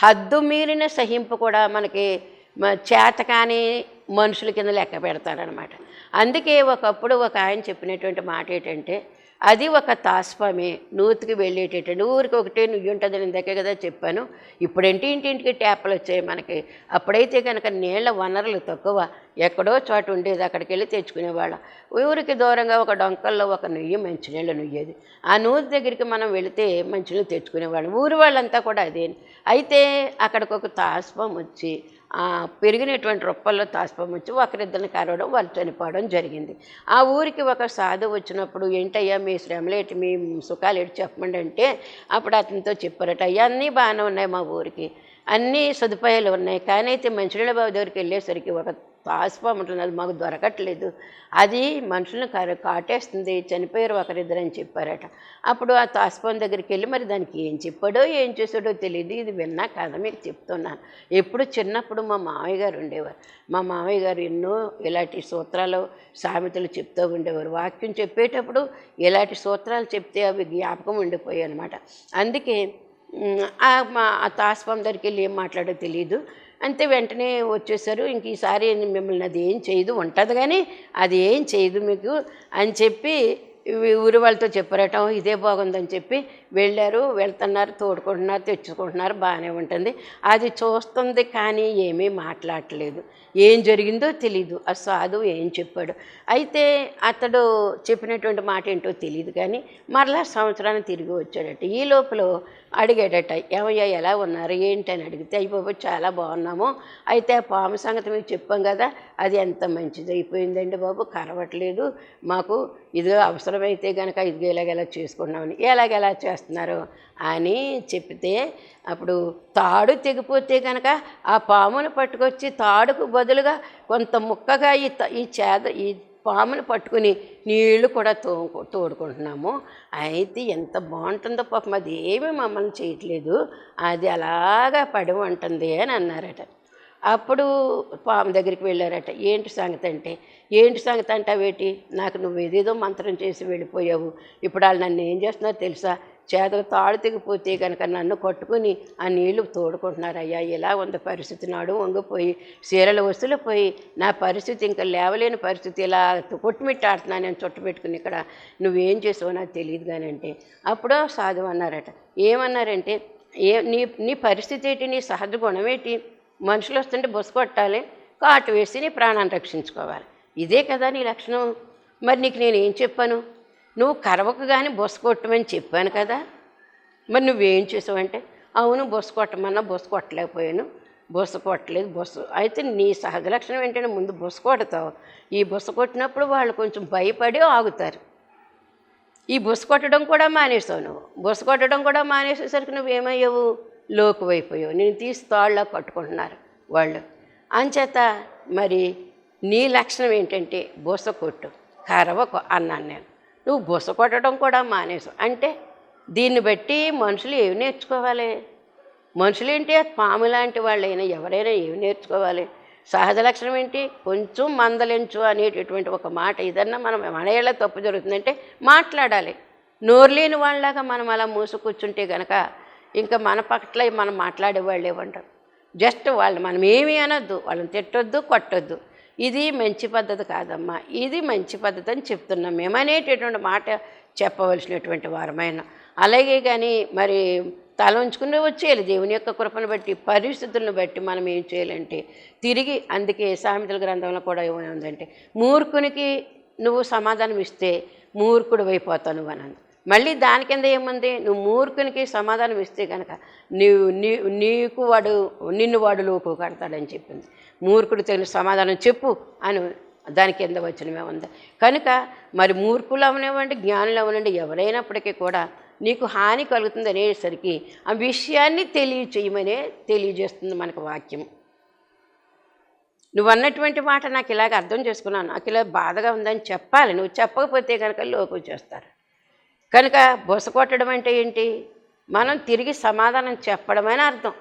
హద్దు మీరిన సహింపు కూడా మనకి చేత చేతకాని మనుషుల కింద లెక్క పెడతారనమాట అందుకే ఒకప్పుడు ఒక ఆయన చెప్పినటువంటి మాట ఏంటంటే అది ఒక తాస్పమే నూతికి వెళ్ళేటటువంటి ఊరికి ఒకటే నువ్వు ఉంటుందని ఇందాకే కదా చెప్పాను. ఇప్పుడేంటి ఇంటింటికి ట్యాప్లు వచ్చాయి మనకి? అప్పుడైతే కనుక నీళ్ళ వనరులు తక్కువ. ఎక్కడో చోట ఉండేది అక్కడికి వెళ్ళి తెచ్చుకునేవాళ్ళం. ఊరికి దూరంగా ఒక డొంకల్లో ఒక నుయ్యి మంచినీళ్ళు నుయ్యేది. ఆ నూతి దగ్గరికి మనం వెళితే మంచినీళ్ళు తెచ్చుకునేవాళ్ళం. ఊరి వాళ్ళంతా కూడా అదే. అయితే అక్కడికి ఒక తాస్పం వచ్చి పెరిగినటువంటి రొప్పల్లో తాస్పం వచ్చి ఒకరిద్దరిని కరవడం వాళ్ళు చనిపోవడం జరిగింది. ఆ ఊరికి ఒక సాధు వచ్చినప్పుడు ఏంటయ్యా మీ శ్రమలేటి మీ సుఖాలు ఏంటి? చెప్పండి అంటే అప్పుడు అతనితో చెప్పారట అయ్యా అన్నీ బాగానే ఉన్నాయి మా ఊరికి. అన్నీ సదుపాయాలు ఉన్నాయి. కానీ అయితే మంచినీళ్ళ బాబు దగ్గరికి వెళ్ళేసరికి ఒక తాస్పం ఉంటున్నది అది మాకు దొరకట్లేదు. అది మనుషులను కాటేస్తుంది. చనిపోయారు ఒకరిద్దరని చెప్పారట. అప్పుడు ఆ తాస్పం దగ్గరికి వెళ్ళి మరి దానికి ఏం చెప్పాడో ఏం చేశాడో తెలియదు ఇది విన్నా కదా మీకు చెప్తున్నాను. ఎప్పుడు చిన్నప్పుడు మా మామయ్య గారు ఉండేవారు. మా మామయ్య గారు ఎన్నో ఇలాంటి సూత్రాలు సామెతలు చెప్తూ ఉండేవారు. వాక్యం చెప్పేటప్పుడు ఇలాంటి సూత్రాలు చెప్తే అవి జ్ఞాపకం ఉండిపోయాయి అనమాట అందుకే ఆ మా ఆ తాస్పం దగ్గరికి వెళ్ళి ఏం మాట్లాడో తెలియదు అంతే వెంటనే వచ్చేసారు ఇంక ఈసారి మిమ్మల్ని అది ఏం చేయదు ఉంటుంది కానీ అది ఏం చేయదు మీకు అని చెప్పి ఊరి వాళ్ళతో చెప్పరటం ఇదే బాగుందని చెప్పి వెళ్ళారు వెళ్తున్నారు తోడుకుంటున్నారు తెచ్చుకుంటున్నారు బాగానే ఉంటుంది. అది చూస్తుంది కానీ ఏమీ మాట్లాడలేదు ఏం జరిగిందో తెలీదు ఆ సాధు ఏం చెప్పాడు. అయితే అతడు చెప్పినటువంటి మాట ఏంటో తెలియదు కానీ మరలా సంవత్సరాన్ని తిరిగి వచ్చాడట. ఈ లోపల అడిగేటట్ట ఏమయ్యా ఎలా ఉన్నారు? ఏంటి? అని అడిగితే అయిపోయి చాలా బాగున్నాము. అయితే ఆ పాము సంగతి మీకు చెప్పాం కదా అది ఎంత మంచిది అయిపోయిందండి బాబు కరవట్లేదు. మాకు ఇది అవసరమైతే కనుక ఇది ఎలాగెలా చేసుకున్నామని ఎలాగెలా చేస్తున్నారు? అని చెప్తే అప్పుడు తాడు తెగిపోతే కనుక ఆ పామును పట్టుకొచ్చి తాడుకు బదులుగా కొంత ముక్కగా ఈ ఈ చేద ఈ పామును పట్టుకుని నీళ్ళు కూడా తో తోడుకుంటున్నాము. అయితే ఎంత బాగుంటుందో పాపం అది ఏమీ మమ్మల్ని చేయట్లేదు. అది అలాగా పడి ఉంటుంది అని అన్నారట. అప్పుడు పాము దగ్గరికి వెళ్ళారట. ఏంటి సంగతి అంటే ఏంటి సంగతి అంటావేటి? నాకు నువ్వు ఏదేదో మంత్రం చేసి వెళ్ళిపోయావు. ఇప్పుడు వాళ్ళు నన్ను ఏం చేస్తున్నారో తెలుసా? చేతకు తాడు తెగిపోతే కనుక నన్ను కొట్టుకుని ఆ నీళ్ళు తోడుకుంటున్నారయ్యా. ఇలా ఉంది పరిస్థితి. నాడు వంగిపోయి చీరలు వస్తువులు పోయి నా పరిస్థితి ఇంకా లేవలేని పరిస్థితి. ఇలా కొట్టుమిట్టాడుతున్నాను నేను చుట్టుపెట్టుకుని ఇక్కడ. నువ్వేం చేసావో నాకు తెలియదు కానీ అంటే అప్పుడు సాధువు అన్నారట ఏమన్నారంటే ఏ నీ నీ పరిస్థితి ఏంటి? నీ సహజ గుణం ఏంటి? మనుషులు వస్తుంటే బొసు కొట్టాలి కాటు వేసి నీ ప్రాణాన్ని రక్షించుకోవాలి. ఇదే కదా నీ లక్షణం. మరి నీకు నేను ఏం చెప్పాను? నువ్వు కరవకు కానీ బొస కొట్టమని చెప్పాను కదా. మరి నువ్వేం చేసావంటే అవును బొస కొట్టమన్నా బొస కొట్టలేకపోయాను. బొస కొట్టలేదు బొస. అయితే నీ సహజ లక్షణం ఏంటంటే ముందు బొస కొడతావు. ఈ బొస కొట్టినప్పుడు వాళ్ళు కొంచెం భయపడి ఆగుతారు. ఈ బొస కొట్టడం కూడా మానేసావు నువ్వు. బుస కొట్టడం కూడా మానేసేసరికి నువ్వేమయ్యావు? లోకువైపోయావు నేను తీసి తాళ్ళ కట్టుకుంటున్నారు వాళ్ళు. అంచేత మరి నీ లక్షణం ఏంటంటే బుస కొట్టు కరవకు అన్నాను నేను. నువ్వు బుస కొట్టడం కూడా మానేసావు. అంటే దీన్ని బట్టి మనుషులు ఏమి నేర్చుకోవాలి? మనుషులేంటి పాము లాంటి వాళ్ళైనా ఎవరైనా ఏమి నేర్చుకోవాలి? సహజ లక్షణం ఏంటి? కొంచెం మందలించు అనేటటువంటి ఒక మాట ఏదన్నా మనం మనయేళ్ళ తప్పు జరుగుతుందంటే మాట్లాడాలి. నోరు లేని వాళ్ళలాగా మనం అలా మూసు కూర్చుంటే గనక ఇంకా మన పట్ల మనం మాట్లాడే వాళ్ళు ఏమంటారు జస్ట్ వాళ్ళు మనం ఏమీ అనొద్దు. వాళ్ళని తిట్టొద్దు కొట్టొద్దు. ఇది మంచి పద్ధతి కాదమ్మా ఇది మంచి పద్ధతి అని చెప్తున్నాం మేము. అనేటటువంటి మాట చెప్పవలసినటువంటి వారమైన. అలాగే కానీ మరి తల ఉంచుకుని వచ్చేయాలి. దేవుని యొక్క కృపను బట్టి పరిస్థితులను బట్టి మనం ఏం చేయాలంటే తిరిగి అందుకే సామెతల గ్రంథంలో కూడా ఏమైందంటే మూర్ఖునికి నువ్వు సమాధానం ఇస్తే మూర్ఖుడు అయిపోతావు నువ్వు అని అంది. మళ్ళీ దాని కింద ఏముంది? నువ్వు మూర్ఖునికి సమాధానం ఇస్తే కనుక నీవు నీ నీకు వాడు నిన్ను వాడు లోపు కడతాడని చెప్పింది. మూర్ఖుడు తగిన సమాధానం చెప్పు అని దాని కింద వచ్చినమే ఉంది కనుక మరి మూర్ఖులు అవనివ్వండి జ్ఞానులు అవనండి ఎవరైనప్పటికీ కూడా నీకు హాని కలుగుతుంది అనేసరికి ఆ విషయాన్ని తెలియచేయమనే తెలియజేస్తుంది మనకు వాక్యం నువ్వు అన్నటువంటి మాట నాకు ఇలాగ అర్థం చేసుకున్నాను. నాకు ఇలా బాధగా ఉందని చెప్పాలి. నువ్వు చెప్పకపోతే కనుక లోపు చేస్తారు. కనుక బుస కొట్టడం అంటే ఏంటి? మనం తిరిగి సమాధానం చెప్పడమని అర్థం.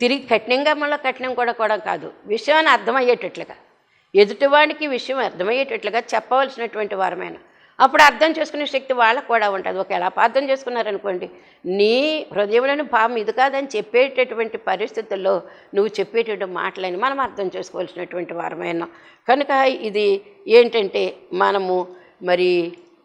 తిరిగి కఠినంగా మళ్ళీ కఠినం కూడా కూడా కాదు. విషయాన్ని అర్థమయ్యేటట్లుగా. ఎదుటివాడికి విషయం అర్థమయ్యేటట్లుగా చెప్పవలసినటువంటి వారమైన. అప్పుడు అర్థం చేసుకునే శక్తి వాళ్ళకు కూడా ఉంటుంది. ఒకవేళ అపార్థం చేసుకున్నారనుకోండి నీ హృదయంలోని భావం ఇది కాదని చెప్పేటటువంటి పరిస్థితుల్లో నువ్వు చెప్పేటటువంటి మాటలని మనం అర్థం చేసుకోవాల్సినటువంటి వారమైన. కనుక ఇది ఏంటంటే మనము మరి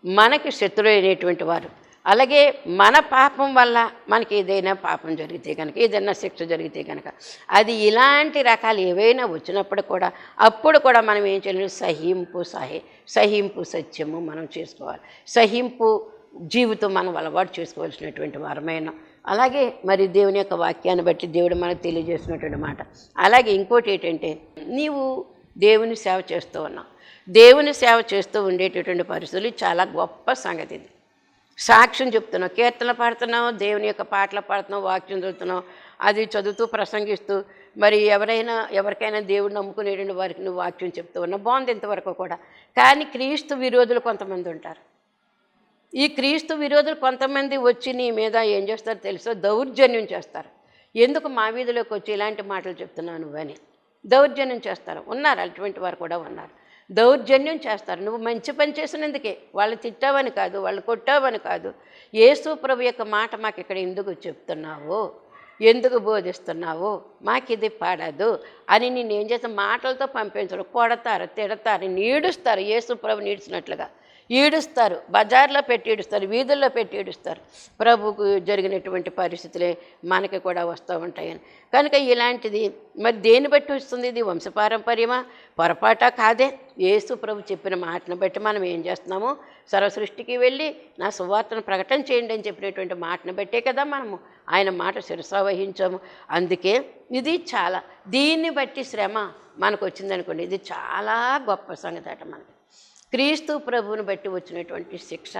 మనకి శత్రువు అయినటువంటి వారు. అలాగే మన పాపం వల్ల మనకి ఏదైనా పాపం జరిగితే కనుక ఏదైనా శిక్ష జరిగితే కనుక అది ఇలాంటి రకాలు ఏవైనా వచ్చినప్పుడు కూడా అప్పుడు కూడా మనం ఏం చేయాలి? సహింపు సహి సహింపు సత్యము మనం చేసుకోవాలి. సహింపు జీవితం మనం అలవాటు చేసుకోవాల్సినటువంటి వరమైన. అలాగే మరి దేవుని యొక్క వాక్యాన్ని బట్టి దేవుడు మనకు తెలియజేసినటువంటి మాట. అలాగే ఇంకోటి ఏంటంటే నీవు దేవుని సేవ చేస్తూ ఉన్నావు. దేవుని సేవ చేస్తూ ఉండేటటువంటి పరిస్థితులు చాలా గొప్ప సంగతి ఇది. సాక్ష్యం చెప్తున్నావు కీర్తనలు పాడుతున్నావు దేవుని యొక్క పాటలు పాడుతున్నావు వాక్యం చదువుతున్నావు అది చదువుతూ ప్రసంగిస్తూ మరి ఎవరైనా ఎవరికైనా దేవుడు నమ్ముకునేటువంటి వారికి నువ్వు వాక్యం చెప్తూ ఉన్నావు బాగుంది ఇంతవరకు కూడా. కానీ క్రీస్తు విరోధులు కొంతమంది ఉంటారు. ఈ క్రీస్తు విరోధులు కొంతమంది వచ్చి నీ మీద ఏం చేస్తారో తెలుసో? దౌర్జన్యం చేస్తారు. ఎందుకు మా వీధిలోకి వచ్చి ఇలాంటి మాటలు చెప్తున్నావు నువ్వని? దౌర్జన్యం చేస్తారు. ఉన్నారు? అటువంటి వారు కూడా ఉన్నారు. దౌర్జన్యం చేస్తారు. నువ్వు మంచి పని చేసినందుకే వాళ్ళు తిట్టావని కాదు వాళ్ళు కొట్టావని కాదు. యేసు ప్రభు యొక్క మాట మాకు ఇక్కడ ఎందుకు చెప్తున్నావు? ఎందుకు బోధిస్తున్నావు? మాకు ఇది పడదు అని నేను ఏం చేస్తాను మాటలతో పంపించరు. కొడతారు తిడతారు నీడుస్తారు. యేసు ప్రభు నీడ్చినట్లుగా. ఈడుస్తారు. బజార్లో పెట్టి ఈడుస్తారు. వీధుల్లో పెట్టి ఈడుస్తారు. ప్రభుకు జరిగినటువంటి పరిస్థితులే మనకి కూడా వస్తూ ఉంటాయని. కనుక ఇలాంటిది మరి దేన్ని బట్టి వస్తుంది? ఇది వంశపారంపర్యమా? పొరపాట కాదే? యేసు ప్రభు చెప్పిన మాటను బట్టి మనం ఏం చేస్తున్నాము? సర్వసృష్టికి వెళ్ళి నా సువార్తను ప్రకటన చేయండి అని చెప్పినటువంటి మాటను బట్టే కదా మనము ఆయన మాట శిరసావహించాము అందుకే ఇది చాలా దీన్ని బట్టి శ్రమ మనకు వచ్చిందనుకోండి. ఇది చాలా గొప్ప సంగతి అట మనకి. క్రీస్తు ప్రభువుని బట్టి వచ్చినటువంటి శిక్ష.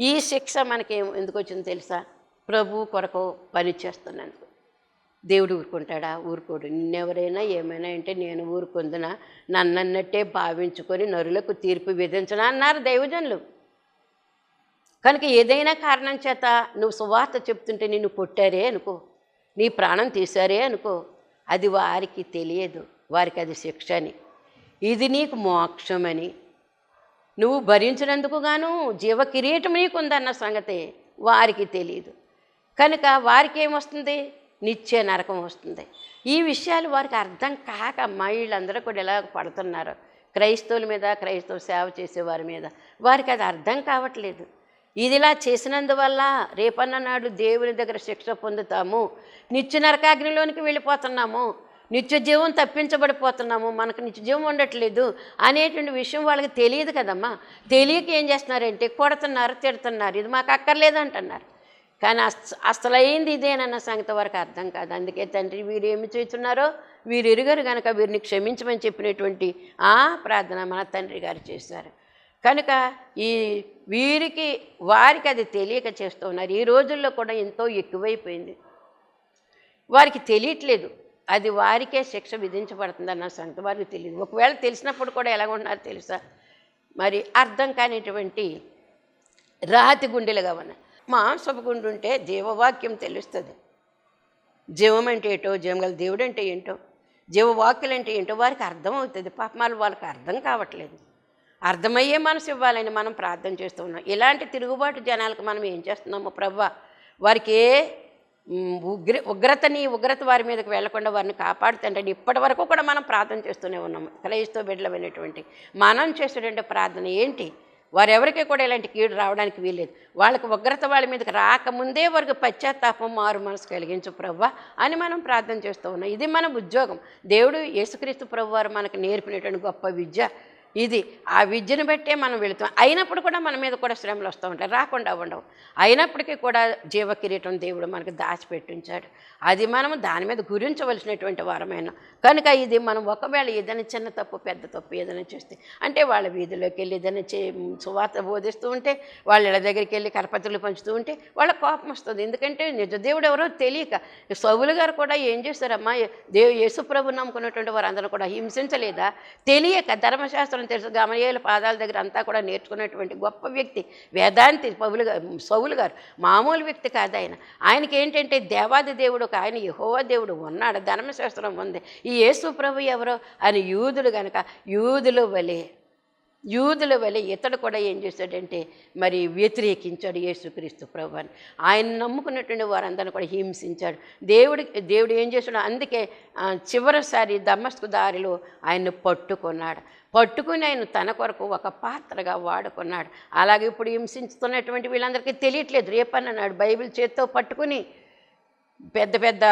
ఈ శిక్ష మనకి ఎందుకు వచ్చిందో తెలుసా? ప్రభు కొరకు పని చేస్తున్నందుకు. దేవుడు ఊరుకుంటాడా? ఊరుకోడు. నిన్నెవరైనా ఏమైనా అంటే నేను ఊరుకుందిన నన్నన్నట్టే భావించుకొని నరులకు తీర్పు విధించనా అన్నారు దైవజనులు. కనుక ఏదైనా కారణం చేత నువ్వు సువార్త చెప్తుంటే నిన్ను కొట్టారే అనుకో. నీ ప్రాణం తీశారే అనుకో. అది వారికి తెలియదు. వారికి అది శిక్ష అని ఇది నీకు మోక్షమని. నువ్వు భరించినందుకు గాను జీవ కిరీటం నీకుందన్న సంగతి వారికి తెలియదు కనుక వారికి ఏమొస్తుంది నిత్య నరకం వస్తుంది. ఈ విషయాలు వారికి అర్థం కాక మహిళందరూ కూడా ఇలా పడుతున్నారు. క్రైస్తవుల మీద క్రైస్తవ సేవ చేసేవారి మీద. వారికి అది అర్థం కావట్లేదు. ఇది ఇలా చేసినందువల్ల రేపన్న నాడు దేవుని దగ్గర శిక్ష పొందుతాము. నిత్య నరకాగ్నిలోనికి వెళ్ళిపోతున్నాము. నిత్య జీవం తప్పించబడిపోతున్నాము మనకు నిత్య జీవం ఉండట్లేదు అనేటువంటి విషయం వాళ్ళకి తెలియదు కదమ్మా. తెలియక ఏం చేస్తున్నారంటే కొడుతున్నారు తిడుతున్నారు ఇది మాకు అక్కర్లేదు అంటున్నారు కానీ అస్ అసలైంది ఇదేనన్న సంగతి వరకు అర్థం కాదు. అందుకే తండ్రి వీరు ఏమి చేస్తున్నారో వీరు ఎరుగరు కనుక వీరిని క్షమించమని చెప్పినటువంటి ఆ ప్రార్థన మన తండ్రి గారు చేశారు. కనుక ఈ వీరికి వారికి అది తెలియక చేస్తూ ఉన్నారు. ఈ రోజుల్లో కూడా ఎంతో ఎక్కువైపోయింది. వారికి తెలియట్లేదు. అది వారికే శిక్ష విధించబడుతుందన్న సంగతి వారికి తెలియదు. ఒకవేళ తెలిసినప్పుడు కూడా ఎలా ఉన్నారు తెలుసా? మరి అర్థం కానిటువంటి రాతి గుండెలుగా ఉన్నాయి మాంసపు గుండు ఉంటే జీవవాక్యం తెలుస్తుంది. జీవం అంటే ఏంటో జీవం గల దేవుడు అంటే ఏంటో జీవవాక్యులు అంటే ఏంటో వారికి అర్థమవుతుంది పాపమాలు వాళ్ళకి అర్థం కావట్లేదు. అర్థమయ్యే మనసు ఇవ్వాలని మనం ప్రార్థన చేస్తూ ఉన్నాం. ఇలాంటి తిరుగుబాటు జనాలకు మనం ఏం చేస్తున్నాము? ప్రవ్వ వారికి ఏ ఉగ్ర ఉగ్రతని ఉగ్రత వారి మీదకి వెళ్ళకుండా వారిని కాపాడుతుంటే ఇప్పటి వరకు కూడా మనం ప్రార్థన చేస్తూనే ఉన్నాం. క్రైస్తవ బిడ్డలమైనటువంటి మనం చేసేటువంటి ప్రార్థన ఏంటి? వారెవరికి కూడా ఇలాంటి కీడు రావడానికి వీల్లేదు. వాళ్ళకి ఉగ్రత వాళ్ళ మీదకి రాకముందే వారికి పశ్చాత్తాపం మారు మనసు కలిగించు ప్రవ్వ అని మనం ప్రార్థన చేస్తూ ఉన్నాం. ఇది మన ఉద్యోగం. దేవుడు యేసుక్రీస్తు ప్రభు వారు మనకు నేర్పినటువంటి గొప్ప విద్య. ఇది ఆ విద్యను బట్టే మనం వెళుతాం. అయినప్పుడు కూడా మన మీద కూడా శ్రమలు వస్తూ ఉంటాయి. రాకుండా ఉండవు. అయినప్పటికీ కూడా జీవ కిరీటం దేవుడు మనకు దాచిపెట్టించాడు అది మనం దాని మీద గురించవలసినటువంటి వారమైన. కనుక ఇది మనం ఒకవేళ ఏదైనా చిన్న తప్పు పెద్ద తప్పు ఏదైనా చేస్తే అంటే వాళ్ళ వీధిలోకి వెళ్ళి ఏదైనా చే సువార్త బోధిస్తూ ఉంటే వాళ్ళ ఇళ్ళ దగ్గరికి వెళ్ళి కరపత్రులు పంచుతూ ఉంటే వాళ్ళ కోపం వస్తుంది. ఎందుకంటే నిజ దేవుడు ఎవరో తెలియక సౌలు గారు కూడా ఏం చేస్తారమ్మా? దేవు యేసుప్రభు నమ్ముకున్నటువంటి వారందరూ కూడా హింసించలేదా? తెలియక ధర్మశాస్త్రం తెలుసు గమనీయుల పాదాల దగ్గర అంతా కూడా నేర్చుకున్నటువంటి గొప్ప వ్యక్తి వేదాంతి పౌలు గారు సౌలు గారు. మామూలు వ్యక్తి కాదు ఆయన. ఆయనకి ఏంటంటే దేవాది దేవుడు ఒక ఆయన యహోవా దేవుడు ఉన్నాడు ధర్మశాస్త్రం ఉంది. ఈ యేసు ప్రభు ఎవరో? అని యూదులు గనక. యూదులు వలే యూదుల వలె ఇతడు కూడా ఏం చేశాడంటే మరి వ్యతిరేకించాడు యేసుక్రీస్తు ప్రభుని ఆయన నమ్ముకున్నటువంటి వారందరిని కూడా హింసించాడు. దేవుడి దేవుడు ఏం చేశాడు అందుకే చివరిసారి దమస్కు దారిలో ఆయన్ను పట్టుకున్నాడు. పట్టుకుని ఆయన తన కొరకు ఒక పాత్రగా వాడుకున్నాడు. అలాగే ఇప్పుడు హింసించుతున్నటువంటి వీళ్ళందరికీ తెలియట్లేదు. రేపని అన్నాడు బైబిల్ చేత్తో పట్టుకుని పెద్ద పెద్ద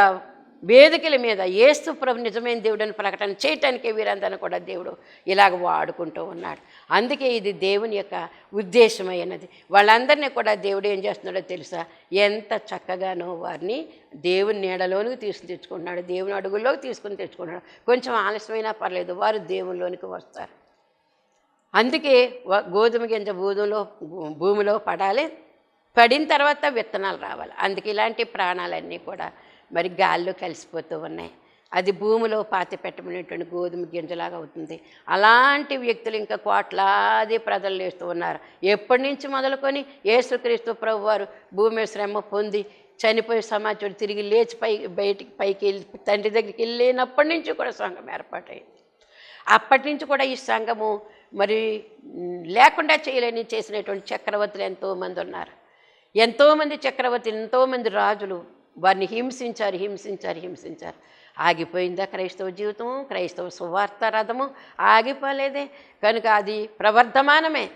వేదికల మీద ఏస్తు ప్రభు నిజమైన దేవుడని ప్రకటన చేయటానికే వీరందని కూడా దేవుడు ఇలాగ వాడుకుంటూ ఉన్నాడు. అందుకే ఇది దేవుని యొక్క ఉద్దేశమైనది. వాళ్ళందరినీ కూడా దేవుడు ఏం చేస్తున్నాడో తెలుసా? ఎంత చక్కగానో వారిని దేవుని నీడలోనికి తీసుకుని తెచ్చుకుంటున్నాడు దేవుని అడుగుల్లోకి తీసుకుని తెచ్చుకుంటున్నాడు. కొంచెం ఆలస్యమైనా పర్లేదు వారు దేవునిలోనికి వస్తారు. అందుకే గోధుమ గింజ భూమిలో భూమిలో పడాలి. పడిన తర్వాత విత్తనాలు రావాలి. అందుకే ఇలాంటి ప్రాణాలన్నీ కూడా మరి గాల్లో కలిసిపోతూ ఉన్నాయి. అది భూమిలో పాతి పెట్టమనేటువంటి గోధుమ గింజలాగా అవుతుంది. అలాంటి వ్యక్తులు ఇంకా కోట్లాది ప్రజలు లేస్తూ ఉన్నారు. ఎప్పటి నుంచి మొదలుకొని యేసుక్రీస్తు ప్రభు వారు భూమి శ్రమ పొంది చనిపోయే సమాచారం తిరిగి లేచి పై బయటికి పైకి వెళ్ళి తండ్రి దగ్గరికి వెళ్ళినప్పటి నుంచి కూడా సంఘం ఏర్పాటైంది. అప్పటి నుంచి కూడా ఈ సంఘము మరి లేకుండా చేయలేని చేసినటువంటి చక్రవర్తులు ఎంతోమంది ఉన్నారు. ఎంతోమంది చక్రవర్తులు ఎంతోమంది రాజులు వారిని హింసించారు హింసించారు హింసించారు. ఆగిపోయిందా క్రైస్తవ జీవితం క్రైస్తవ సువార్త రథము? ఆగిపోలేదే. కనుక అది ప్రవర్ధమానమే.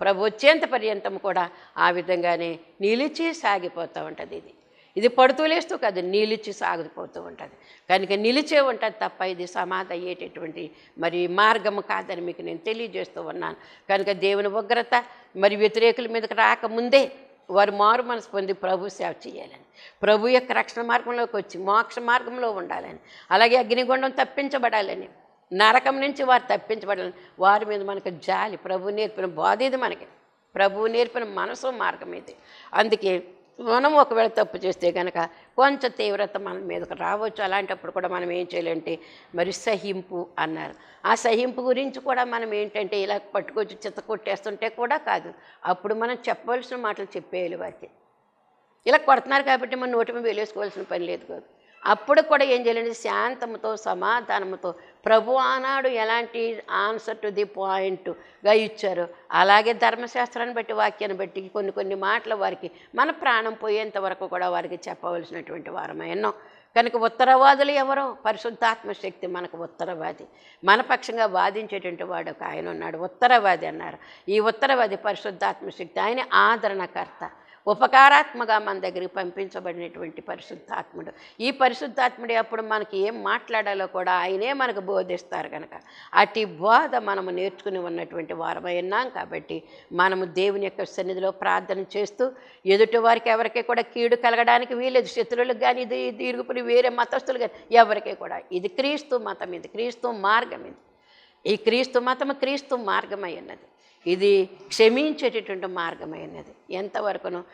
ప్రభు వచ్చేంత పర్యంతం కూడా ఆ విధంగానే నిలిచి సాగిపోతూ ఉంటుంది ఇది. ఇది పడుతూ లేస్తూ కాదు నిలిచి సాగిపోతూ ఉంటుంది. కనుక నిలిచే ఉంటుంది తప్ప ఇది సమాధి అయ్యేటటువంటి మరి మార్గము కాదని మీకు నేను తెలియజేస్తూ ఉన్నాను. కనుక దేవుని ఉగ్రత మరి వ్యతిరేకుల మీదకి రాకముందే వారు మారు మనసు పొంది ప్రభు సేవ చేయాలని. ప్రభు యొక్క రక్షణ మార్గంలోకి వచ్చి మోక్ష మార్గంలో ఉండాలని. అలాగే అగ్నిగుండం తప్పించబడాలని. నరకం నుంచి వారు తప్పించబడాలని. వారి మీద మనకు జాలి ప్రభు నేర్పిన బాధ ఇది మనకి. ప్రభువు నేర్పిన మనసు మార్గం ఇది. అందుకే మనం ఒకవేళ తప్పు చేస్తే కనుక కొంచెం తీవ్రత మన మీదకు రావచ్చు. అలాంటప్పుడు కూడా మనం ఏం చేయాలంటే మరి సహింపు అన్నారు. ఆ సహింపు గురించి కూడా మనం ఏంటంటే ఇలా పట్టుకొచ్చి చిత్త కొట్టేస్తుంటే కూడా కాదు. అప్పుడు మనం చెప్పవలసిన మాటలు చెప్పేయాలి వారికి. ఇలా కొడుతున్నారు కాబట్టి మనం నోటి మీద వేలేసుకోవాల్సిన పని లేదు కాదు. అప్పుడు కూడా ఏం చేయాలంటే శాంతముతో సమాధానముతో ప్రభు ఆనాడు ఎలాంటి ఆన్సర్ టు ది పాయింట్గా ఇచ్చారు అలాగే ధర్మశాస్త్రాన్ని బట్టి వాక్యాన్ని బట్టి కొన్ని కొన్ని మాటలు వారికి మన ప్రాణం పోయేంత వరకు కూడా వారికి చెప్పవలసినటువంటి వారమే ఎన్నో కనుక ఉత్తరవాదులు ఎవరో? పరిశుద్ధాత్మ శక్తి మనకు ఉత్తరవాది. మన పక్షంగా వాదించేటువంటి వాడు ఒక ఆయన ఉన్నాడు. ఉత్తరవాది అన్నారు. ఈ ఉత్తరవాది పరిశుద్ధాత్మ శక్తి. ఆయన ఆదరణకర్త. ఉపకారాత్మగా మన దగ్గరికి పంపించబడినటువంటి పరిశుద్ధాత్ముడు. ఈ పరిశుద్ధాత్ముడు అప్పుడు మనకి ఏం మాట్లాడాలో కూడా ఆయనే మనకు బోధిస్తారు కనుక అటు బోధ మనము నేర్చుకుని ఉన్నటువంటి వారమై ఉన్నాం కాబట్టి మనము దేవుని యొక్క సన్నిధిలో ప్రార్థన చేస్తూ ఎదుటి వారికి ఎవరికి కూడా కీడు కలగడానికి వీలేదు శత్రువులకు కానీ ఇది ఇది వేరే మతస్థులు కానీ ఎవరికి కూడా. ఇది క్రీస్తు మతం ఇది క్రీస్తు మార్గం ఇది. ఈ క్రీస్తు మతము క్రీస్తు మార్గమై ఉన్నది. ఇది క్షమించేటటువంటి మార్గమైనది. ఎంతవరకును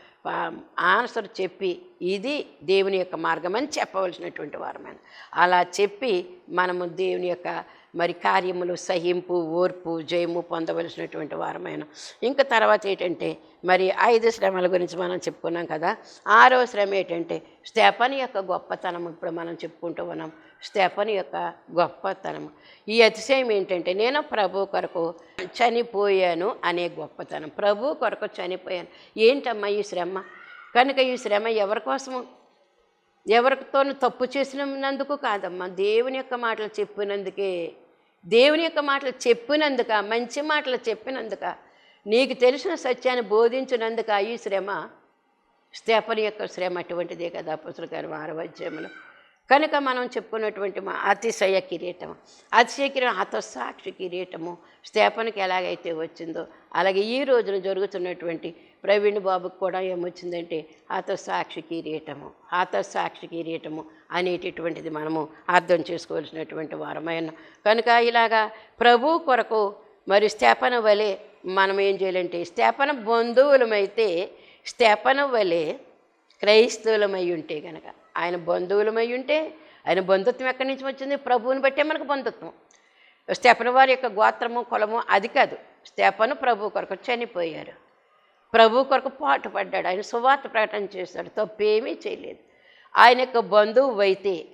ఆన్సర్ చెప్పి ఇది దేవుని యొక్క మార్గం అని చెప్పవలసినటువంటి వారమైన. అలా చెప్పి మనము దేవుని యొక్క మరి కార్యములు సహింపు ఓర్పు జయము పొందవలసినటువంటి వారమైన. ఇంకా తర్వాత ఏంటంటే మరి ఐదు శ్రమల గురించి మనం చెప్పుకున్నాం కదా. ఆరో శ్రమ ఏంటంటే స్టెఫని యొక్క గొప్పతనం ఇప్పుడు మనం చెప్పుకుంటూ ఉన్నాం స్టెఫని యొక్క గొప్పతనం ఈ అతిశయం ఏంటంటే నేను ప్రభు కొరకు చనిపోయాను అనే గొప్పతనం. ప్రభు కొరకు చనిపోయాను. ఏంటమ్మా ఈ శ్రమ? కనుక ఈ శ్రమ ఎవరి కోసము? ఎవరితో తప్పు చేసినందుకు కాదమ్మా. దేవుని యొక్క మాటలు చెప్పినందుకే దేవుని యొక్క మాటలు చెప్పినందుక మంచి మాటలు చెప్పినందుక నీకు తెలిసిన సత్యాన్ని బోధించినందుక ఈ శ్రమ స్టెఫన్ యొక్క శ్రమ అటువంటిదే కదా పుస్తకాలు ఆరవధ్యములు కనుక మనం చెప్పుకున్నటువంటి మా అతిశయ కిరీటం అతిశయ కిరీటం హతసాక్షి కిరీటము స్టేపన్కి ఎలాగైతే వచ్చిందో అలాగే ఈ రోజున జరుగుతున్నటువంటి ప్రవీణ్ బాబుకు కూడా ఏమొచ్చిందంటే హతసాక్షి కిరీటము హతసాక్షి కిరీటము అనేటటువంటిది మనము అర్థం చేసుకోవాల్సినటువంటి వారమైన కనుక ఇలాగా ప్రభు కొరకు మరి స్థాపన వలె మనం ఏం చేయాలంటే స్థాపన బంధువులమైతే స్థాపన వలె క్రైస్తవులమై ఉంటే కనుక ఆయన బంధువులమై ఉంటే ఆయన బంధుత్వం ఎక్కడి నుంచి వచ్చింది? ప్రభువుని బట్టే మనకు బంధుత్వం. స్టెపన్ వారి యొక్క గోత్రము కులము అది కాదు. స్టెపను ప్రభు కొరకు చనిపోయారు. ప్రభు కొరకు పాటుపడ్డాడు ఆయన సువార్త ప్రకటన చేశాడు. తప్పేమీ చేయలేదు. ఆయన యొక్క బంధువు అయితే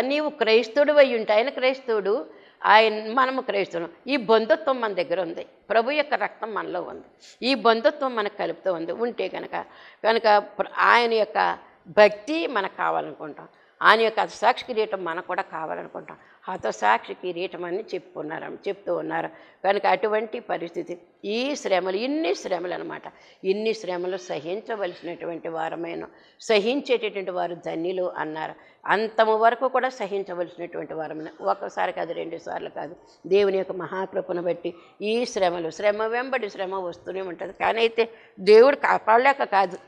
నీవు క్రైస్తవుడు అయి ఉంటే ఆయన క్రైస్తవుడు ఆయన మనము క్రైస్తవుడు ఈ బంధుత్వం మన దగ్గర ఉంది. ప్రభు యొక్క రక్తం మనలో ఉంది. ఈ బంధుత్వం మనకు కలుపుతూ ఉంది. ఉంటే కనుక కనుక ఆయన యొక్క భక్తి మనకు కావాలనుకుంటాం. ఆయన యొక్క సాక్షి క్రియటం మనకు కూడా కావాలనుకుంటాం. హతసాక్షి కిరీటం అని చెప్పుకున్నారు చెప్తూ ఉన్నారు. కనుక అటువంటి పరిస్థితి ఈ శ్రమలు ఇన్ని శ్రమలు అనమాట ఇన్ని శ్రమలు సహించవలసినటువంటి వారమైన. సహించేటటువంటి వారు ధన్యులు అన్నారు. అంతము వరకు కూడా సహించవలసినటువంటి వారమైన. ఒకసారి కాదు రెండు సార్లు కాదు. దేవుని యొక్క మహాకృపను బట్టి ఈ శ్రమలు శ్రమ వెంబడి శ్రమ వస్తూనే ఉంటుంది. కానీ అయితే దేవుడు కాపాడలేక కాదు.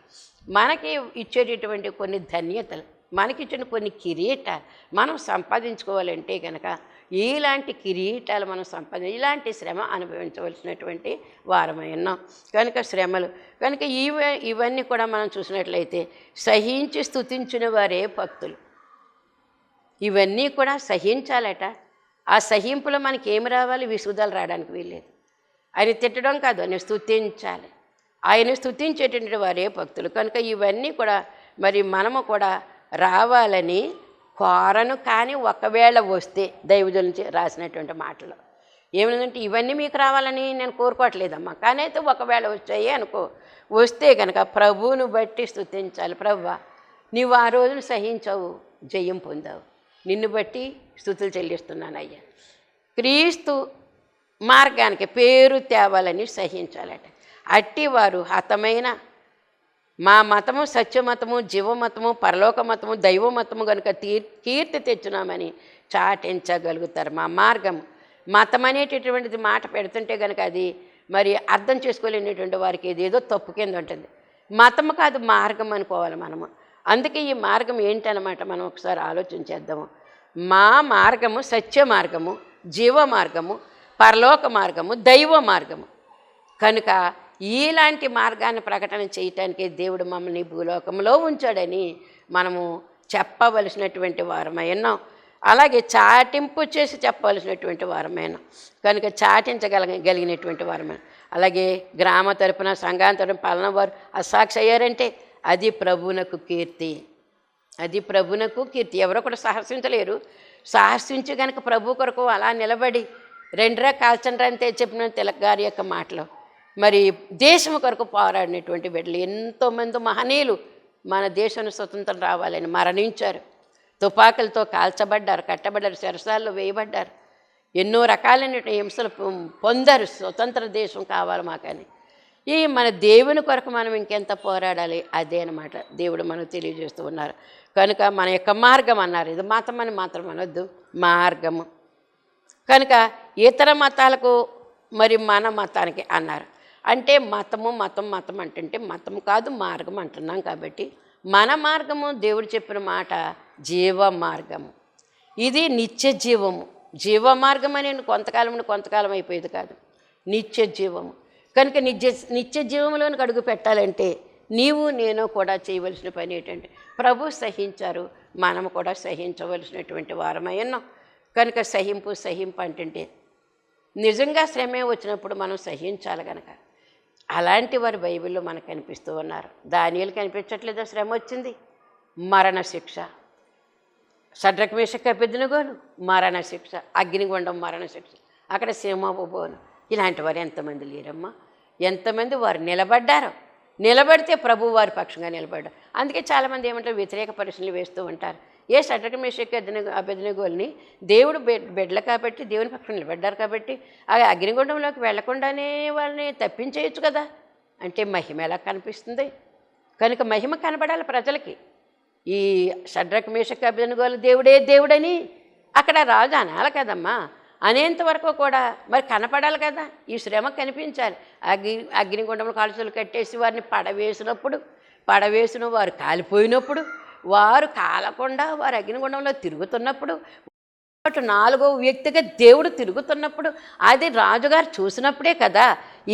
మనకి ఇచ్చేటటువంటి కొన్ని ధన్యతలు మనకిచ్చిన కొన్ని కిరీటాలు మనం సంపాదించుకోవాలంటే కనుక ఇలాంటి కిరీటాలు మనం సంపాది ఇలాంటి శ్రమ అనుభవించవలసినటువంటి వారమై ఉన్నాం. కనుక శ్రమలు కనుక ఇవ ఇవన్నీ కూడా మనం చూసినట్లయితే సహించి స్థుతించిన వారే భక్తులు. ఇవన్నీ కూడా సహించాలట. ఆ సహింపులో మనకి ఏమి రావాలి? విసుగుదలు రావడానికి వీల్లేదు. ఆయన తిట్టడం కాదు ఆయన స్థుతించాలి ఆయన స్థుతించేటటువంటి వారే భక్తులు. కనుక ఇవన్నీ కూడా మరి మనము కూడా రావాలని కోరను కానీ ఒకవేళ వస్తే దైవజుల నుంచి రాసినటువంటి మాటలు. ఏమిటంటే ఇవన్నీ మీకు రావాలని నేను కోరుకోవట్లేదమ్మా. కానీ అయితే ఒకవేళ వచ్చాయి అనుకో వస్తే కనుక ప్రభువును బట్టి స్థుతించాలి ప్రభు నీవు ఆ రోజును సహించావు జయం పొందావు. నిన్ను బట్టి స్థుతులు చెల్లిస్తున్నాను అయ్యా క్రీస్తు మార్గానికి పేరు తేవాలని సహించాలట. అట్టి వారు హతమైన మా మతము సత్యమతము జీవమతము పరలోక మతము దైవ మతము కనుక తీర్ కీర్తి తెచ్చున్నామని చాటించగలుగుతారు. మా మార్గం. మతం అనేటటువంటిది మాట పెడుతుంటే కనుక అది మరి అర్థం చేసుకోలేనటువంటి వారికి ఏదేదో తప్పు కింద ఉంటుంది. మతము కాదు మార్గం అనుకోవాలి మనము. అందుకే ఈ మార్గం ఏంటనమాట మనం ఒకసారి ఆలోచించేద్దాము మా మార్గము సత్య మార్గము జీవ మార్గము పరలోక మార్గము దైవ మార్గము. కనుక ఇలాంటి మార్గాన్ని ప్రకటన చేయటానికి దేవుడు మమ్మల్ని భూలోకంలో ఉంచాడని మనము చెప్పవలసినటువంటి వారమైనాం అలాగే చాటింపు చేసి చెప్పవలసినటువంటి వారమైనా కనుక చాటించగల గలిగినటువంటి వారమైన. అలాగే గ్రామ తరపున సంఘాన్ని తరపున పాలన వారు అసాక్షి అయ్యారంటే అది ప్రభునకు కీర్తి. అది ప్రభునకు కీర్తి. ఎవరో కూడా సాహసించలేరు. సాహసించి కనుక ప్రభు కొరకు అలా నిలబడి రెండురా కాల్చండ్రా అంతే చెప్పిన తిలక్ గారి యొక్క మాటలు. మరి దేశం కొరకు పోరాడినటువంటి బిడ్డలు ఎంతోమంది మహనీయులు మన దేశం స్వతంత్రం రావాలని మరణించారు. తుపాకులతో కాల్చబడ్డారు కట్టబడ్డారు శరసాల్లో వేయబడ్డారు. ఎన్నో రకాలైన హింసలు పొం- పొందారు. స్వతంత్ర దేశం కావాలి మాకని. ఈ మన దేవుని కొరకు మనం ఇంకెంత పోరాడాలి? అదే అనమాట దేవుడు మనకు తెలియజేస్తూ ఉన్నారు. కనుక మన యొక్క మార్గం అన్నారు. ఇది మతం అని మాత్రం అనొద్దు. మార్గము. కనుక ఇతర మతాలకు మరి మన మతానికి అన్నారు. అంటే మతము మతం మతం అంటుంటే మతం కాదు మార్గం అంటున్నాం కాబట్టి మన మార్గము దేవుడు చెప్పిన మాట జీవ మార్గము ఇది నిత్య జీవము. జీవ మార్గం అని కొంతకాలం కొంతకాలం అయిపోయేది కాదు. నిత్య జీవము. కనుక నిత్య నిత్య జీవంలోనికి అడుగు పెట్టాలంటే నీవు నేను కూడా చేయవలసిన పని ఏంటంటే ప్రభు సహించారు మనము కూడా సహించవలసినటువంటి వారమై ఉన్నాం. కనుక సహింపు సహింపు అంటే నిజంగా శ్రమే వచ్చినప్పుడు మనం సహించాలి కనుక అలాంటి వారు బైబిల్లో మనకు కనిపిస్తూ ఉన్నారు. దానియలు కనిపించట్లేదు శ్రమ వచ్చింది. మరణ శిక్ష. షడ్రకమేష కపెద్దినగోను మరణ శిక్ష. అగ్నిగుండం మరణ శిక్ష. అక్కడ సింహబోను ఇలాంటి వారు ఎంతమంది లేరమ్మా? ఎంతమంది వారు నిలబడ్డారు? నిలబడితే ప్రభు వారి పక్షంగా నిలబడ్డారు. అందుకే చాలామంది ఏమంటారు? వ్యతిరేక పరిశీలనలు వేస్తూ ఉంటారు. ఏ షడ్రకమేషకి అద్దెన అభ్యర్థనగోల్ని దేవుడు బెడ్ కాబట్టి దేవుని పక్షం నిలబడ్డారు కాబట్టి ఆ అగ్నిగుండంలోకి వెళ్ళకుండానే వాళ్ళని తప్పించేయచ్చు కదా. అంటే మహిమ ఎలా కనిపిస్తుంది? కనుక మహిమ కనబడాలి ప్రజలకి. ఈ షడ్రక మేషక అభ్యనుగోలు దేవుడే దేవుడని అక్కడ రాజు అనాలి కదమ్మా. అనేంత వరకు కూడా మరి కనపడాలి కదా. ఈ శ్రమ కనిపించాలి. అగ్ని అగ్నిగుండంలో కాల్చులు కట్టేసి వారిని పడవేసినప్పుడు పడవేసిన వారు కాలిపోయినప్పుడు వారు కాలకుండా వారు అగ్నిగుండంలో తిరుగుతున్నప్పుడు అటు నాలుగో వ్యక్తిగా దేవుడు తిరుగుతున్నప్పుడు అది రాజుగారు చూసినప్పుడే కదా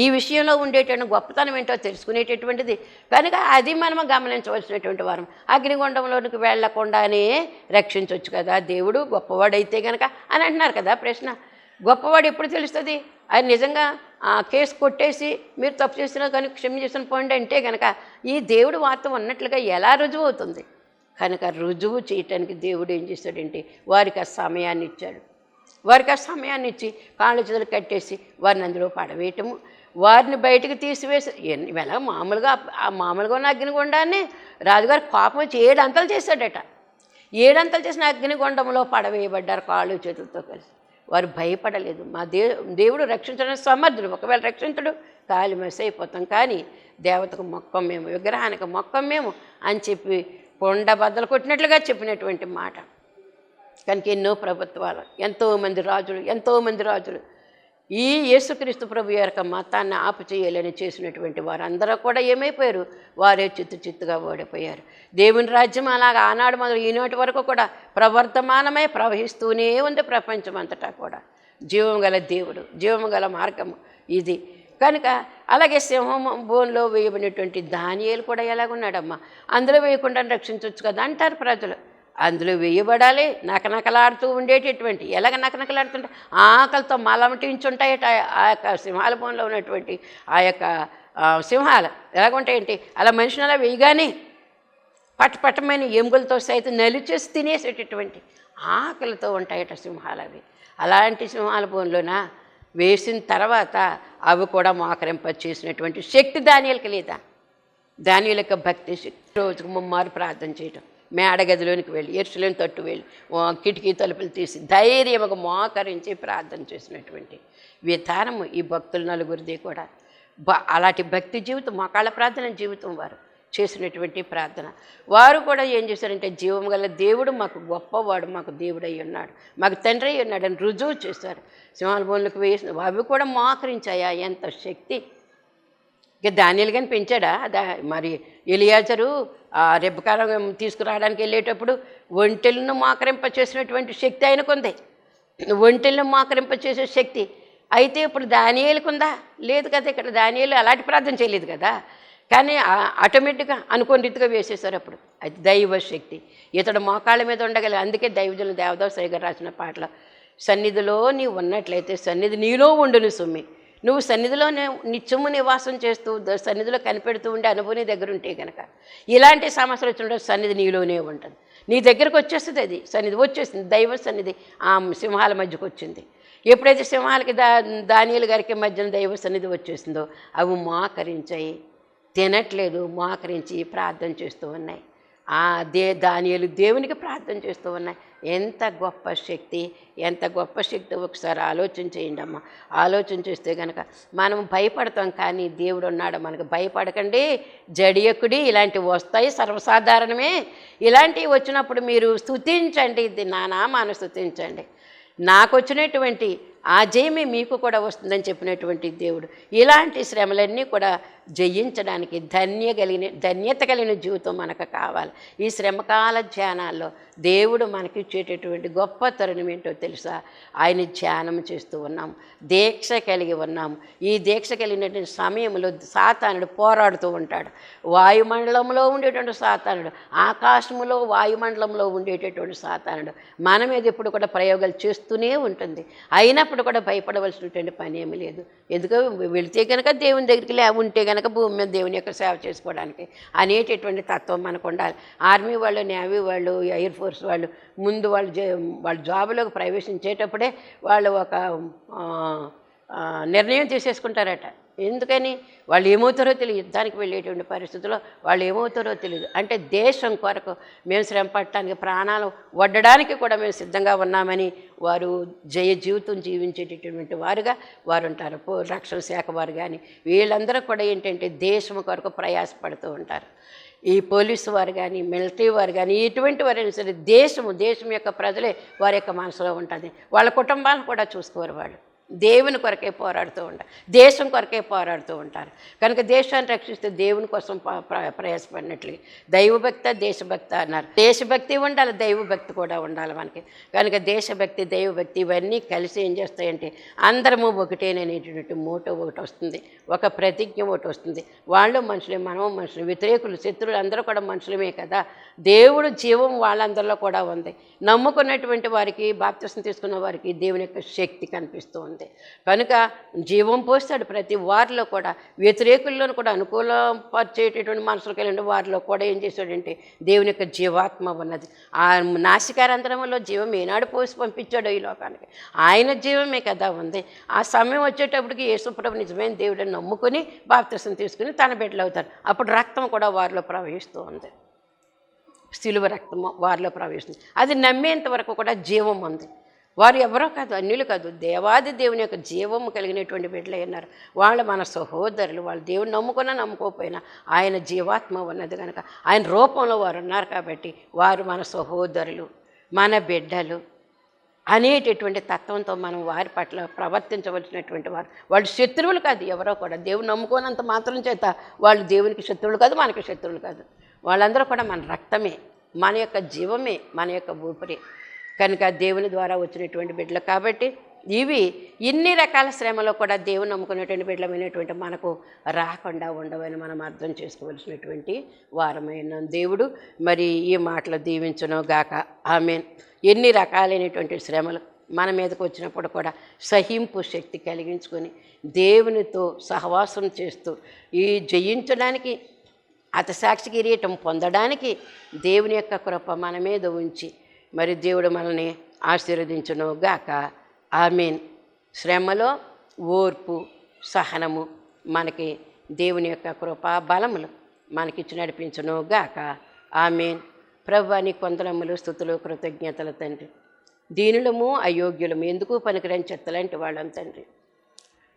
ఈ విషయంలో ఉండేటువంటి గొప్పతనం ఏంటో తెలుసుకునేటటువంటిది. కనుక అది మనం గమనించవలసినటువంటి వారం. అగ్నిగుండంలోనికి వెళ్ళకుండానే రక్షించవచ్చు కదా దేవుడు గొప్పవాడైతే కనుక అని అంటున్నారు కదా ప్రశ్న. గొప్పవాడు ఎప్పుడు తెలుస్తుంది? అది నిజంగా ఆ కేసు కొట్టేసి మీరు తప్పు చేసినా కానీ క్షమ చేసిన పోండి అంటే కనుక ఈ దేవుడు వార్త ఉన్నట్లుగా ఎలా రుజువు అవుతుంది? కనుక రుజువు చేయటానికి దేవుడు ఏం చేశాడంటే వారికి ఆ సమయాన్ని ఇచ్చాడు. వారికి ఆ సమయాన్ని ఇచ్చి కాళ్ళు చేతులు కట్టేసి వారిని అందులో పడవేయటము. వారిని బయటకు తీసివేసి ఎలా మామూలుగా ఆ మామూలుగా ఉన్న అగ్నిగుండాన్ని రాజుగారు కోపం వచ్చి ఏడంతలు చేశాడట. ఏడంతలు చేసిన అగ్నిగుండంలో పడవేయబడ్డారు కాళ్ళు చేతులతో కలిసి. వారు భయపడలేదు. మా దే దేవుడు రక్షించడానికి సమర్థుడు. ఒకవేళ రక్షించడు కాలి మెస్ అయిపోతాం కానీ దేవతకు మొక్కం మేము విగ్రహానికి మొక్కం మేము అని చెప్పి కొండ బద్దలు కొట్టినట్లుగా చెప్పినటువంటి మాట. కనుక ఎన్నో ప్రభుత్వాలు ఎంతోమంది రాజులు ఎంతోమంది రాజులు ఈ యేసుక్రీస్తు ప్రభు యొక్క మతాన్ని ఆపు చేయాలని చేసినటువంటి వారందరూ కూడా ఏమైపోయారు? వారే చిత్తు చిత్తుగా ఓడిపోయారు. దేవుని రాజ్యం అలాగ ఆనాడు మొదలు ఈనాటి వరకు కూడా ప్రవర్తమానమై ప్రవహిస్తూనే ఉంది ప్రపంచం అంతటా కూడా. జీవం గల దేవుడు జీవం గల మార్గము ఇది. కనుక అలాగే సింహం బోన్లో వేయబడినటువంటి ధాన్యాలు కూడా ఎలాగున్నాడమ్మా? అందులో వేయకుండా రక్షించవచ్చు కదా అంటారు ప్రజలు. అందులో వేయబడాలి నకనకలాడుతూ ఉండేటటువంటి ఎలాగ నకనకలాడుతుంటే? ఆకలితో మలమటించుంటాయట ఆ యొక్క సింహాల బోన్లో ఉన్నటువంటి ఆ యొక్క సింహాలు. ఎలాగుంటాయంటే? అలా మనిషిని అలా వేయగానే పటపటమైన పట్టమైన ఎముకలతో సైతం నలిచేసి తినేసేటటువంటి ఆకలితో ఉంటాయట సింహాలు అవి అలాంటి సింహాల బోన్లోనా? వేసిన తర్వాత అవి కూడా మోకరింప చేసినటువంటి శక్తి దానియాలకి లేదా? దాని యొక్క భక్తి శక్తి. రోజుకు ముమ్మారు ప్రార్థన చేయటం. మేడగదిలోనికి వెళ్ళి ఎరుసలేని తట్టు వెళ్ళి కిటికీ తలుపులు తీసి ధైర్యముగా మోకరించి ప్రార్థన చేసినటువంటి విధానము ఈ భక్తుల నలుగురిది కూడా. అలాంటి భక్తి జీవితం మోకాళ్ళ ప్రార్థన జీవితం వారు. చేసినటువంటి ప్రార్థన. వారు కూడా ఏం చేశారంటే జీవం గల దేవుడు మాకు గొప్పవాడు మాకు దేవుడు అయి ఉన్నాడు మాకు తండ్రి అయి ఉన్నాడు అని రుజువు చేశారు. సింహాల బోన్లకు వేసిన అవి కూడా మోకరించాయా? ఎంత శక్తి! ఇక ధాన్యాలు కానీ పెంచాడా? దా మరి ఎలియాజరు ఆ రెబ్బకాలం తీసుకురావడానికి వెళ్ళేటప్పుడు ఒంటెలను మోకరింప చేసినటువంటి శక్తి ఆయనకుంది. ఒంటెలను మోకరింప చేసే శక్తి. అయితే ఇప్పుడు దానియేలుకుందా లేదు కదా ఇక్కడ దానియేలు అలాంటి ప్రార్థన చేయలేదు కదా. కానీ ఆటోమేటిక్గా అనుకోని రీతిగా వేసేశారు అప్పుడు. అది దైవ శక్తి ఇతడు మోకాళ్ళ మీద ఉండగలి అందుకే దైవజులు దేవదాస్ గారు రాసిన పాటలు సన్నిధిలో నీవు ఉన్నట్లయితే సన్నిధి నీలో ఉండును సుమ్మి నువ్వు సన్నిధిలోనే నిత్యము నివాసం చేస్తూ సన్నిధిలో కనిపెడుతూ ఉండే అనుభవం దగ్గర ఉంటే కనుక ఇలాంటి సమస్యలు వచ్చినప్పుడు సన్నిధి నీలోనే ఉంటుంది. నీ దగ్గరకు వచ్చేస్తుంది అది. సన్నిధి వచ్చేసింది. దైవ సన్నిధి ఆ సింహాల మధ్యకు వచ్చింది. ఎప్పుడైతే సింహాలకి దా దానియలు గారికి మధ్యన దైవ సన్నిధి వచ్చేసిందో అవి మోకరించాయి. తినట్లేదు మోకరించి ప్రార్థన చేస్తూ ఉన్నాయి. ఆ దే దానియలు దేవునికి ప్రార్థన చేస్తూ ఉన్నాయి. ఎంత గొప్ప శక్తి ఎంత గొప్ప శక్తి ఒకసారి ఆలోచన చేయండి అమ్మ. ఆలోచన చేస్తే కనుక మనం భయపడతాం కానీ దేవుడు ఉన్నాడు మనకు. భయపడకండి. జడియకుడి ఇలాంటివి వస్తాయి సర్వసాధారణమే. ఇలాంటివి వచ్చినప్పుడు మీరు స్థుతించండి ఇది నానా నామాను స్థుతించండి నాకు వచ్చినటువంటి ఆ జయమే మీకు కూడా వస్తుందని చెప్పినటువంటి దేవుడు. ఇలాంటి శ్రమలన్నీ కూడా జయించడానికి ధన్య కలిగిన ధన్యత కలిగిన జీవితం మనకు కావాలి. ఈ శ్రమకాల ధ్యానాల్లో దేవుడు మనకి ఇచ్చేటటువంటి గొప్ప తరుణం ఏంటో తెలుసా? ఆయన ధ్యానం చేస్తూ ఉన్నాం. దీక్ష కలిగి ఉన్నాం. ఈ దీక్ష కలిగినటువంటి సమయంలో సాతానుడు పోరాడుతూ ఉంటాడు. వాయుమండలంలో ఉండేటువంటి సాతానుడు ఆకాశములో వాయుమండలంలో ఉండేటటువంటి సాతానుడు. మన మీద ఎప్పుడు కూడా ప్రయోగాలు చేస్తూనే ఉంటుంది. అయినప్పుడు కూడా భయపడవలసినటువంటి పని ఏమీ లేదు. ఎందుకో వెళితే కనుక దేవుని దగ్గరికి లే ఉంటే కనుక భూమి మీద దేవుని యొక్క సేవ చేసుకోవడానికి అనేటటువంటి తత్వం మనకు ఉండాలి. ఆర్మీ వాళ్ళు నేవీ వాళ్ళు ఎయిర్ ఫోర్స్ వాళ్ళు ముందు వాళ్ళు వాళ్ళ జాబులోకి ప్రవేశించేటప్పుడే వాళ్ళు ఒక నిర్ణయం తీసేసుకుంటారట ఎందుకని? వాళ్ళు ఏమవుతారో తెలియదు. యుద్ధానికి వెళ్ళేటువంటి పరిస్థితుల్లో వాళ్ళు ఏమవుతారో తెలియదు. అంటే దేశం కొరకు మేము శ్రమ పడటానికి ప్రాణాలు వడ్డడానికి కూడా మేము సిద్ధంగా ఉన్నామని వారు జయ జీవితం జీవించేటటువంటి వారుగా వారు ఉంటారు. రక్షణ శాఖ వారు కానీ వీళ్ళందరూ కూడా ఏంటంటే దేశం కొరకు ప్రయాసపడుతూ ఉంటారు. ఈ పోలీసు వారు కానీ మిలిటరీ వారు కానీ ఇటువంటి వారైనా సరే దేశము దేశం యొక్క ప్రజలే వారి యొక్క మనసులో ఉంటుంది. వాళ్ళ కుటుంబాలను కూడా చూసుకోరు వాళ్ళు. దేవుని కొరకే పోరాడుతూ ఉంటారు. దేశం కొరకే పోరాడుతూ ఉంటారు. కనుక దేశాన్ని రక్షిస్తే దేవుని కోసం ప- ప్రయాసపడినట్లు దైవభక్త దేశభక్త అన్నారు. దేశభక్తి ఉండాలి దైవభక్తి కూడా ఉండాలి మనకి. కనుక దేశభక్తి దైవభక్తి ఇవన్నీ కలిసి ఏం చేస్తాయంటే అందరము ఒకటేననేటువంటి మోటో ఒకటి వస్తుంది. ఒక ప్రతిజ్ఞ ఒకటి వస్తుంది. వాళ్ళు మనుషులే మనము మనుషులు. వ్యతిరేకులు శత్రువులు అందరూ కూడా మనుషులమే కదా. దేవుడు జీవం వాళ్ళందరిలో కూడా ఉంది. నమ్ముకున్నటువంటి వారికి బాప్తిసం తీసుకున్న వారికి దేవుని యొక్క శక్తి కనిపిస్తూ ఉంది. ఉంది కనుక జీవం పోస్తాడు ప్రతి వారిలో కూడా. వ్యతిరేకుల్లోనూ కూడా అనుకూలం పరిచేటటువంటి మనసులు కలిగిన వారిలో కూడా ఏం చేశాడంటే దేవుని యొక్క జీవాత్మ ఉన్నది. ఆ నాసికారంధ్రంలో జీవం ఏనాడు పోసి పంపించాడో ఈ లోకానికి. ఆయన జీవమే కదా ఉంది. ఆ సమయం వచ్చేటప్పటికి యేసుప్రభు నిజమైన దేవుడిని నమ్ముకుని బాప్తిసం తీసుకుని తన బిడ్డలు అవుతారు. అప్పుడు రక్తం కూడా వారిలో ప్రవహిస్తూ ఉంది. శిలువ రక్తము వారిలో ప్రవేశిస్తుంది అది నమ్మేంత వరకు కూడా జీవం ఉంది. వారు ఎవరో కాదు అన్యులు కాదు. దేవాది దేవుని యొక్క జీవము కలిగినటువంటి బిడ్డలై ఉన్నారు. వాళ్ళు మన సహోదరులు వాళ్ళు దేవుని నమ్ముకున్నా నమ్ముకోకపోయినా ఆయన జీవాత్మ ఉన్నది కనుక ఆయన రూపంలో వారు ఉన్నారు కాబట్టి వారు మన సహోదరులు మన బిడ్డలు అనేటటువంటి తత్వంతో మనం వారి పట్ల ప్రవర్తించవలసినటువంటి వారు. వాళ్ళు శత్రువులు కాదు ఎవరో కూడా. దేవుని నమ్ముకోనంత మాత్రం చేత వాళ్ళు దేవునికి శత్రువులు కాదు మనకి శత్రువులు కాదు. వాళ్ళందరూ కూడా మన రక్తమే మన యొక్క జీవమే మన యొక్క ఊపిరి. కనుక దేవుని ద్వారా వచ్చినటువంటి బిడ్డలు. కాబట్టి ఇవి ఇన్ని రకాల శ్రమలో కూడా దేవుని నమ్ముకునేటువంటి బిడ్డలమైనటువంటి మనకు రాకుండా ఉండవని మనం అర్థం చేసుకోవలసినటువంటి వారమైన దేవుడు. మరి ఈ మాటలు దీవించును గాక. ఆమెన్. ఎన్ని రకాలైనటువంటి శ్రమలు మన మీదకు వచ్చినప్పుడు కూడా సహింపు శక్తి కలిగించుకొని దేవునితో సహవాసం చేస్తూ ఈ జయించడానికి అతసాక్షి కిరీటం పొందడానికి దేవుని యొక్క కృప మన మీద ఉంచి మరి దేవుడు మనల్ని ఆశీర్వదించును గాక ఆమెన్. శ్రమలో ఓర్పు సహనము మనకి దేవుని యొక్క కృపా బలములు మనకిచ్చి నడిపించను గాక ఆమెన్ ప్రభువాని కొందరములు స్థుతులు కృతజ్ఞతలు తండ్రి. దీనులము అయోగ్యులము ఎందుకు పనికిరని చెత్తలాంటి వాళ్ళం తండ్రి.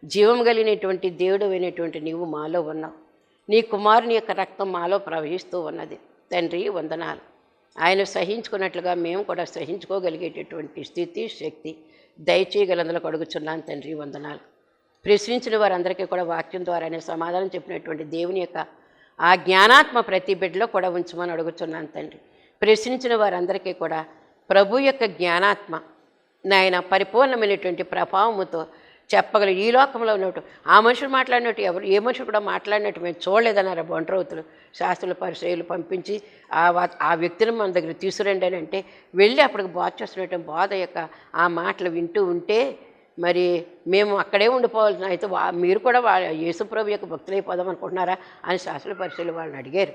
జీవం కలిగినటువంటి దేవుడు అయినటువంటి నీవు మాలో ఉన్నావు. నీ కుమారుని యొక్క రక్తం మాలో ప్రవహిస్తూ ఉన్నది. తండ్రి వందనాలు. ఆయన సహించుకున్నట్లుగా మేము కూడా సహించుకోగలిగేటటువంటి స్థితి శక్తి దయచేయగలందులో అడుగుచున్నాను తండ్రి వందనాలు. ప్రశ్నించిన వారందరికీ కూడా వాక్యం ద్వారానే సమాధానం చెప్పినటువంటి దేవుని యొక్క ఆ జ్ఞానాత్మ ప్రతి బిడ్డలో కూడా ఉంచమని అడుగుతున్నాను తండ్రి. ప్రశ్నించిన వారందరికీ కూడా ప్రభు యొక్క జ్ఞానాత్మ నాయన పరిపూర్ణమైనటువంటి ప్రభావముతో చెప్పగలరు. ఈ లోకంలో ఉన్నట్టు ఆ మనుషులు మాట్లాడినట్టు ఎవరు ఏ మనుషులు కూడా మాట్లాడినట్టు మేము చూడలేదన్నారు ఒంటరవుతులు శాస్త్రుల పరిచయలు పంపించి ఆ ఆ వ్యక్తిని మన దగ్గర తీసుకురండి అని అంటే వెళ్ళి అప్పటికి బాధ చేస్తున్నట్టు బాధ యొక్క ఆ మాటలు వింటూ ఉంటే మరి మేము అక్కడే ఉండిపోవాల్సిన అయితే వా మీరు కూడా వా యేసుప్రభు యొక్క భక్తులైపోదాం అనుకుంటున్నారా అని శాస్త్రుల పరిశీలి వాళ్ళని అడిగారు.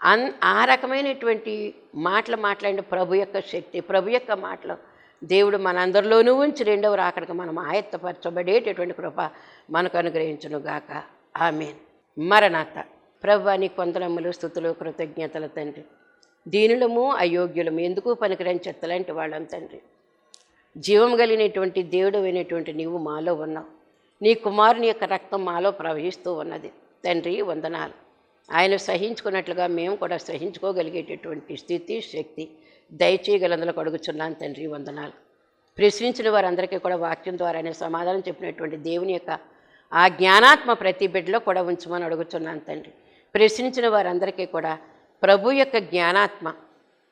అన్ ఆ రకమైనటువంటి మాటలు మాట్లాడిన ప్రభు యొక్క శక్తి ప్రభు యొక్క మాటలు దేవుడు మనందరిలోనూ ఉంచి రెండవ రాకడికి మనం ఆయత్తపరచబడేటటువంటి కృప మనకు అనుగ్రహించునుగాక. ఆమెన్. మరణాత. ప్రభు అని కొందరమ్మలు స్థుతులు కృతజ్ఞతలు తండ్రి. దీనులము అయోగ్యులము ఎందుకు పనికిరని చెత్తలాంటి వాళ్ళం తండ్రి. జీవం కలిగినటువంటి దేవుడు అయినటువంటి నీవు మాలో ఉన్నావు. నీ కుమారుని యొక్క రక్తం మాలో ప్రవహిస్తూ ఉన్నది. తండ్రి వందనాలు. ఆయన సహించుకున్నట్లుగా మేము కూడా సహించుకోగలిగేటటువంటి స్థితి శక్తి దయచేయగలందులకు అడుగుచున్నాను తండ్రి వందనాలు. ప్రశ్నించిన వారందరికీ కూడా వాక్యం ద్వారానే సమాధానం చెప్పినటువంటి దేవుని యొక్క ఆ జ్ఞానాత్మ ప్రతి బిడ్డలో కూడా ఉంచమని అడుగుచున్నాను తండ్రి. ప్రశ్నించిన వారందరికీ కూడా ప్రభు యొక్క జ్ఞానాత్మ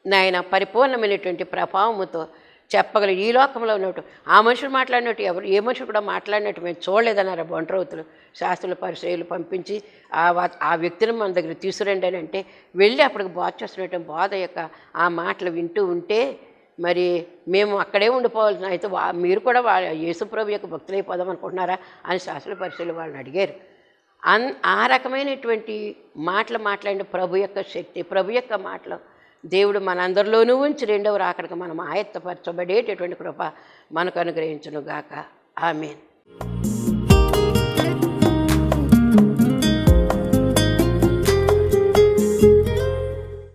నాయన పరిపూర్ణమైనటువంటి ప్రభావముతో చెప్పగలరు ఈ లోకంలో ఉన్నట్టు ఆ మనుషులు మాట్లాడినట్టు ఎవరు ఏ మనుషులు కూడా మాట్లాడినట్టు మేము చూడలేదన్నారు బొండ్రవతులు శాస్త్రుల పరిశ్రయలు పంపించి ఆ ఆ వ్యక్తిని మన దగ్గర తీసుకురండి అని అంటే వెళ్ళి అప్పటికి బాధ చేస్తున్నట్టు బాధ యొక్క ఆ మాటలు వింటూ ఉంటే మరి మేము అక్కడే ఉండిపోవాల్సిన అయితే వా మీరు కూడా వా యేసుప్రభు యొక్క భక్తులైపోదాం అనుకుంటున్నారా అని శాస్త్రుల పరిశీలి వాళ్ళని అడిగారు. అన్ ఆ రకమైనటువంటి మాటలు మాట్లాడిన ప్రభు యొక్క శక్తి ప్రభు యొక్క మాటలు దేవుడు మనందరిలోనూ ఉంచి రెండవ రాకడికి మనం ఆయత్తపరచబడేటటువంటి కృప మనకు అనుగ్రహించును గాక ఆమెన్.